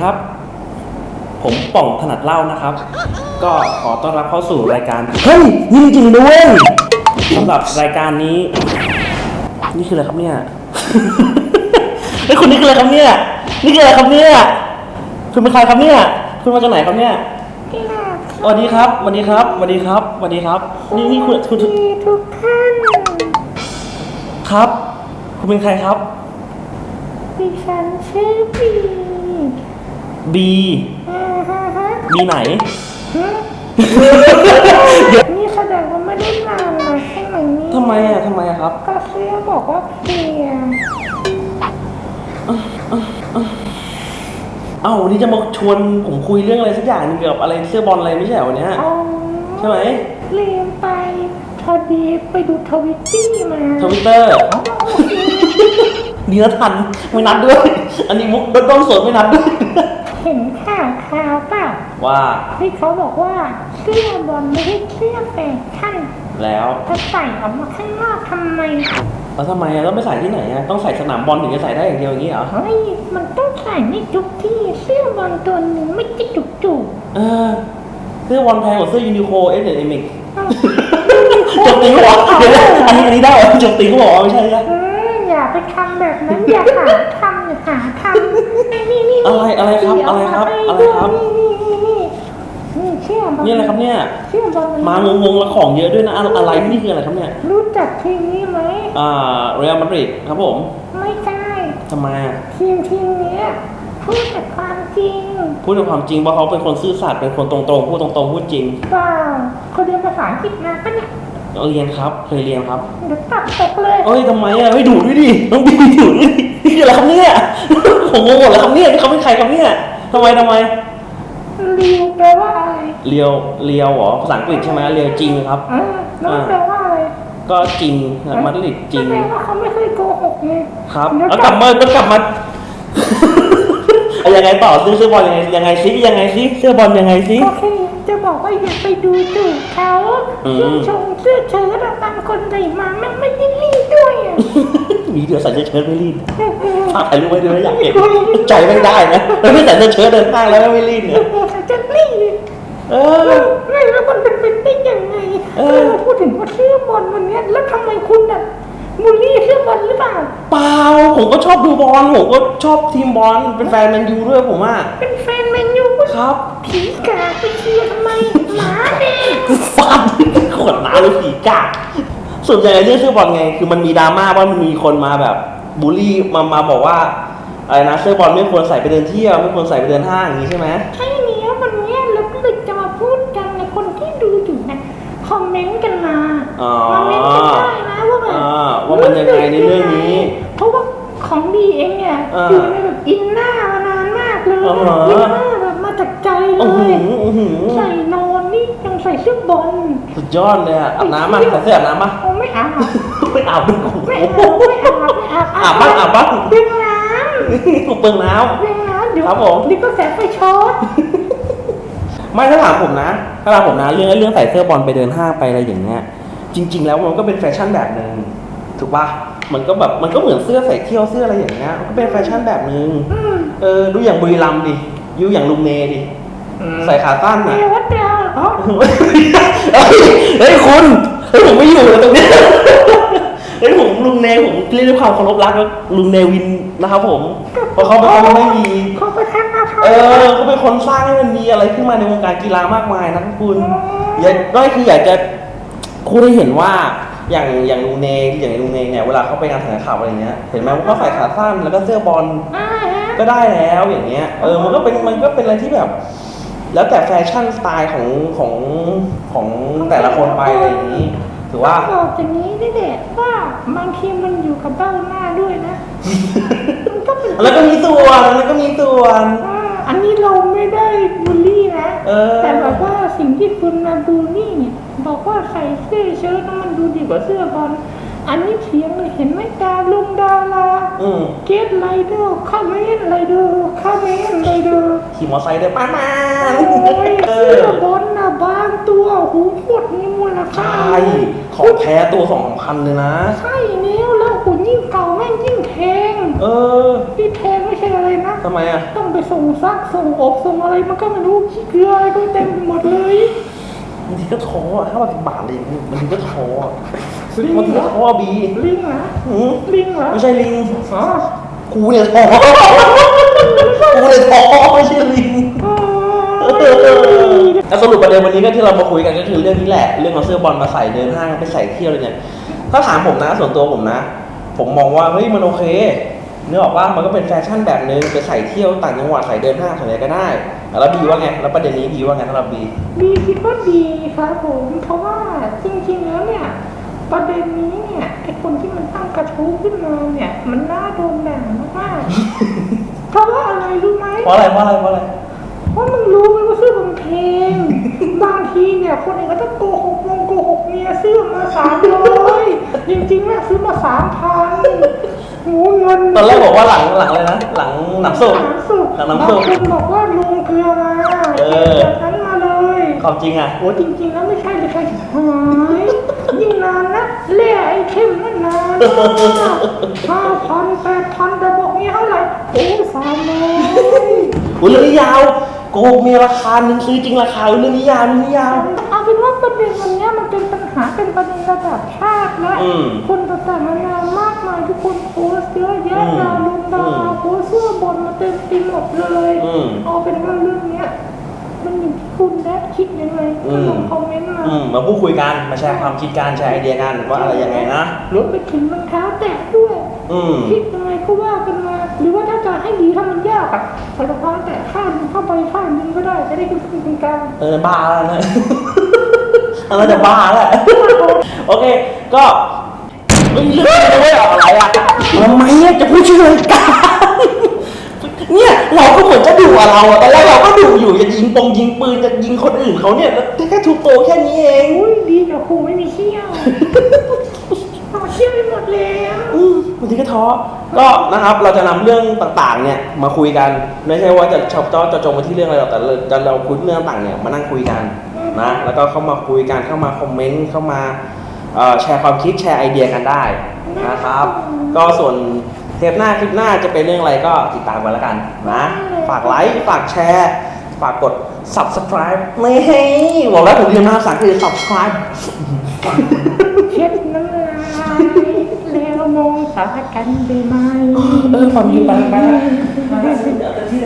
ครับ ผมป่องถนัดเล่านะครับ ก็ขอต้อนรับเข้าสู่รายการ เฮ้ยนี่จริงๆด้วยสำหรับรายการนี้ นี่คืออะไรครับเนี่ยไอ้ยคุณนี่คืออะไรครับเนี่ย นี่คืออะไรครับเนี่ย คุณเป็นใครครับเนี่ย คุณมาจากไหนครับเนี่ยพี่นาสวัสดีครับสวัสดีครับสวัสดีครับสวัสดีครับ นี่นี่คุณคุณดีทุกท่านครับ คุณเป็นใครครับดิฉันชื่อบี บีอ่าฮะฮะบีไหนฮะนี่แสดงว่าไม่ได้นานเลยใช่ไหมนี่ทำไมอะทำไมอะครับ ก็เสื้อบอกว่าเพลียเอ้าวันนี้จะมาชวนผมคุยเรื่องอะไรสักอย่างหนึงเกี่ยวกับอะไรเสื้อบอลอะไรไม่ใช่เหรอวันเนี้ยอ๋อใช่ไหมลืมไปพอดีไปดูทวิตตี้มาทวิตเตอร์ เนื้อทันไม่นับด้วย อันนี้มุกด้นๆสดไม่นับด้วย เห็นข่าวข่าวเปล่าว่าที่เขาบอกว่าเสื้อบอลไม่ใช่เสื้อแฟชั่นแล้วจะใส่ออกมาข้างนอกทำไมแล้วทำไมอะต้องไปใส่ที่ไหนอะต้องใส่สนามบอลถึงจะใส่ได้อย่างเดียวอย่างนี้เหรอเฮ้ยมันต้องใส่ไม่ทุกที่เสื้อบอลตัวหนึ่งไม่จะจุกจุกเออเสื้อบอลแพงกว่าเสื้อยูนิโคเอสเอ็มเอ็กๆจบตีเขาบอกเดี๋ยวนะอันนี้อันนี้ได้เหรอจบตีเขาบอกว่าไม่ใช่ใช่อืมอย่าไปทำแบบนั้นอย่าหาทำอย่า หาทำนี่นี่นี่อะไรอะไรครับอะไรครับอะไรครับ นี่นี่นี่นี่เชื่อบอลนี่อะไรครับเนี่ย เชื่อบอลมางงงๆแล้วของเยอะด้วยนะอะอะไรนี่คืออะไรครับเนี่ย รู้จักทีมนี้ไหมอ่าเรอัลมาดริดครับผม ไม่ใช่ทำไมอะทีมทีมเนี้ยพูดแต่ความจริง พูดด้วยความจริงเพราะเขาเป็นคนซื่อสัตย์เป็นคนตรงๆ พูดตรงๆ พูดจริงเปล่าเขาเรียนภาษาอังกฤษมาปะเนี่ย เรียนครับ เคยเรียนครับเดี๋ยวตัดตกเลยเอ้ยทำไมอะไม่ดูด้วยดิต้องบีดูด้วยดินี่คืออะไรครับเนี่ยผมงงหมดแล้วครับเนี่ยนี่เขาเป็นใครครับเนี่ยทำไมทำไมเรียวแปลว่าอะไรเรียวเรียวเหรอภาษาอังกฤษใช่ไหมเรียวจริงครับเออแล้วมันแปลว่าอะไรก็จริงมาดริดจริงแสดงว่าเขาไม่เคยโกหกไงครับเดี๋ยวแล้วกลับมาแล้วกลับมาเอายังไงต่อซื้อเสื้อบอลยังไงยังไงซิยังไงซิเสื้อบอลยังไงซิก็แค่ จะบอกว่าอย่าไปดูถูกเขาอืม เสื้อชงเสื้อเชิ้ตอะบางคนใส่มามันไม่ได้รีดด้วยอะมีเดี๋ยวใส่เสื้อเชิ้ตไม่รีดภาพถ่ายรูปไว้ด้วยนะอยากเห็นใจไม่ได้นะแล้วไม่ใส่เสื้อเชิ้ตเดินห้างแล้วไม่รีดเนี่ยใส่จะรีดเออไม่แล้วมันเป็นเป็นได้ยังไงเอเอออพูดถึงว่าเสื้อบอลวันเนี้ยแล้วทำไมคุณอะบูลลี่เสื้อบอลหรือเปล่า เปล่าผมก็ชอบดูบอลผมก็ชอบทีมบอลเป็นแฟนแมนยูด้วยผมอะเป็นแฟนแมนยูก็ ครับผีกาไปเชียร์ทำไมหมาเด็กฟันขวดน้ำหรือผีกากส่วนใหญ่เรื่องเสื้อบอลไง คือมันมีดราม่าว่ามันมีคนมาแบบบูลลี่มามาบอกว่าอะไรนะเสื้อบอลไม่ควรใส่ไปเดินเที่ยวไม่ควรใส่ไปเดินห้างอย่างนี้ใช่ไหมใช่เนี้ยวันเนี้ยเราก็เลยจะมาพูดกันในคนที่ดูอยู่นะคอมเมนต์กันมาอ๋อคอมเมนต์กันได้นะว่าแบบอ่าว่ามันยังไงในเรื่องนี้ เพราะว่าของดีเองเนี่ยอ่าอยู่ในแบบอินหน้ามานานมากเลยอ๋ออินหน้า ส่เสื้อบอลสุดยอดเลยอะอาบน้ำมาใส่เสื้ออาบน้ำมาโอ้ไม่อาบไม่อาบด้วยโอ้โหไม่อาบไม่อาบไม่อาบอาบบ้างอาบบ้างเรื่องน้ผมเปลืองน้ำเรื่องน้ำเดี๋ยวครับผมนี่ก็แสบไฟช็อตำไม่ถ้าถามผมนะ ถ้าถามผมนะเรื่องเรื่องใส่เสื้อบอลไปเดินห้างไปอะไรอย่างเงี้ย จริง ๆ แล้วมันก็เป็นแฟชั่นแบบหนึ่งถูกปะมันก็แบบมันก็เหมือนเสื้อใส่เที่ยวเสื้ออะไรอย่างเงี้ยมันก็เป็นแฟชั่นแบบหนึ่งอืมเออดูอย่างบุรีรัมย์ดิยูอย่างลุงเนดิใส่ขาสั้นเทอะ วดาอ๋อเฮ้ยเฮ้ยคุณเฮ้ยผมไม่อยู่แล้วตรงเนี้ยเฮ้ยผมลุงเนผมเรียกด้วยความเคารพรักว่าลุงเนวินนะครับผมเพราะเขาเป็นคนไม่มีเขาไปทำอะไรเออเขาเป็นคนสร้างให้มันมีอะไรขึ้นมาในวงการกีฬามากมายนะครับคุณอยากก็คืออยากจะพูดให้เห็นว่าอย่างอย่างลุงเนอย่างลุงเนเนี่ยเวลาเขาไปงานแถลงข่าวอะไรเงี้ยเห็นไหมว่าเขาใส่ขาสั้นแล้วก็เสื้อบอลอ่าฮะก็ได้แล้วอย่างเงี้ยเออมันก็เป็นมันก็เป็นอะไรที่แบบ แล้วแต่แฟชั่นสไตล์ของของของแต่ละคนไปอะไรอย่างนี้ ถือว่าบอกอย่างนี้นี่แหละว่าบางทีมันอยู่กับเบ้าหน้าด้วยนะ มันก็เป็นแล้วก็มีส่วนแล้วก็มีส่วนอ่าอันนี้เราไม่ได้บูลลี่นะเออแต่แบบว่าสิ่งที่คุณมาบูลลี่เนี่ยบอกว่าใส่เสื้อเชิ้ตแล้วมันดูดีกว่าเสื้อบอล อันนี้เถียงเลยเห็นไหมดาลุงดาราอืมเกตไลเดอร์คาเมนไลเดอร์คาเมนไลเดอร์ขี่มอเตอร์ไซค์เดินป้ามาโอ้ยเอเสื้ออบอลนะบางตัวหูโคตรมีมูลค่าใช่ของแท้ตัวสองพันเลยนะ ใช่แล้วแล้วหุ่นยิ่งเก่าแม่งยิ่งแทงเออที่แทงไม่ใช่อะไรเลยนะ ทำไมอะ ต้องไปส่งซักส่งอบส่งอะไรมันก็ไม่รู้ขี้เกลืออะไรก็เต็มไปหมดเลย บางทีก็ท้ออะถ้ามันบาทเลยบางทีก็ท้ออะ ลิงบางทีเหรก็อท้อบีลิงเหรอหืมลิงเหรอไม่ใช่ลิงอ๋อกูเนี่ยท้อกูเนี่ยท้อไม่ใช่ลิงอ๋อแล้วสรุปประเด็นวันนี้ก็ที่เรามาคุยกันก็คือเรื่องนี้แหละ เรื่องเอาเสื้อบอลมาใส่เดินห้างไปใส่เที่ยวเลยเนี่ย ถ้าถามผมนะส่วนตัวผมนะ ผมมองว่าเฮ้ยมันโอเคเนื้อออกว่ามันก็เป็นแฟชั่นแบบนึงไปใส่เที่ยวต่างจังหวัดใส่เดินห้างใส่อะไรก็ได้ แล้วบีว่าไง แล้วประเด็นนี้บีว่าไงสำหรับบีบีคิดว่าดีครับผม เพราะว่าจริงๆแล้วเนี่ย ประเด็นนี้เนี่ยไอคนที่มันตั้งกระทู้ขึ้นมาเนี่ย มันน่าโดนด่ามากๆเพราะว่าอะไรรู้ไหมเพราะอะไรเพราะอะไรเพราะอะไรเพราะมึงรู้ไหมว่าเสื้อบางเพลงบางทีเนี่ย คนเองก็จะโกหกวงโกหกเมียซื้อมาสามร้อยจริงๆแม่ซื้อมาสามพันโหเงินตอนแรกบอกว่าหลังหลังเลยนะหลังหนังสุกหลังสุกหลังน้ำบางสุกคนบอกว่าลุงเกลือมาเออ ความจริงอะโอ้จริงๆแล้วไม่ใช่เลยค่ะหายยิ่งนานนะเล่ไอ้เข้มนั่นนานห้าพันแปดพันแต่บอกเมียเท่าไหร่โอ้สามร้อยอุ้ยเรื่องนี้ยาวโกหกมีราคาหนึ่งซื้อจริงราคาเรื่องนี้ยาวเรื่องนี้ยาวเอาเป็นว่าประเด็นวันเนี้ยมันเป็นปัญหาเป็นประเด็นระดับชาติและอืมคนต่างๆนานามากมายทุกคนโพสต์เยอะแยะอืมดาวลุงดาอืมโพสต์เสื้อบนมาเต็มไปหมดเลยอืมเอาเป็นว่าเรื่องเนี้ยมันอยู่ที่ คุณแดดคิดยังไงอืก็มลงคอมเมนต์มาอืมมาพูดคุยกันมาแชร์ความคิดกันแชร์ไอเดียกันว่าอะไรยังไงนะรวมไปถึงรองเท้าแตะด้วยอืมคิดยังไงก็ว่ากันมาหรือว่าถ้าจะให้ดีถ้ามันยากอะใส่รองเท้าแตะข้างหนึ่งเข้าไปข้างหนึงก็ได้จะได้เป็นเป็นกลางเออบ้าแล้วนะเราจะบ้าแล้วโอเค ก็ไม่เรื่องอะไรอะอะไรอะทำไมอะจะพูดชื่อราย การเนี่ยเราก็เหมือนจะดูอะเราอะตอนแรกเราก็ดูอยู่จะยิงปงยิงปืนจะยิงคนอื่นเขาเนี่ยแล้วแค่ถูกโตแค่นี้เองอุ้ยดีแต่ครูไม่มีเขี้ยวเอาเขี้ยวไปหมดแล้วอืมบางทีก็ท้อก็นะครับเราจะนำเรื่องต่างๆ เนี่ยมาคุยกันไม่ใช่ว่าจะชอบจ้อจะจงไปที่เรื่องอะไรหรอกแต่เราจะเราคุยเรื่องต่างๆเนี่ยมานั่งคุยกันนะแล้วก็เข้ามาคุยกันเข้ามาคอมเมนต์เข้ามาเอ่อแชร์ความคิดแชร์ไอเดียกันได้นะครับ ก็ส่วน เทปหน้าคลิปหน้าจะเป็นเรื่องอะไรก็ติดตามกันแล้วกันนะฝากไลค์ฝากแชร์ฝากกด subscribe ไม่ให้บอกแล้วผมเรียนมาภาษาอังกฤษ subscribe เช็ดน้ำลายแล้วมองตากันได้ไหมเออความจริงไปไปแล้วมาแล้วเดี๋ยวเต็มที่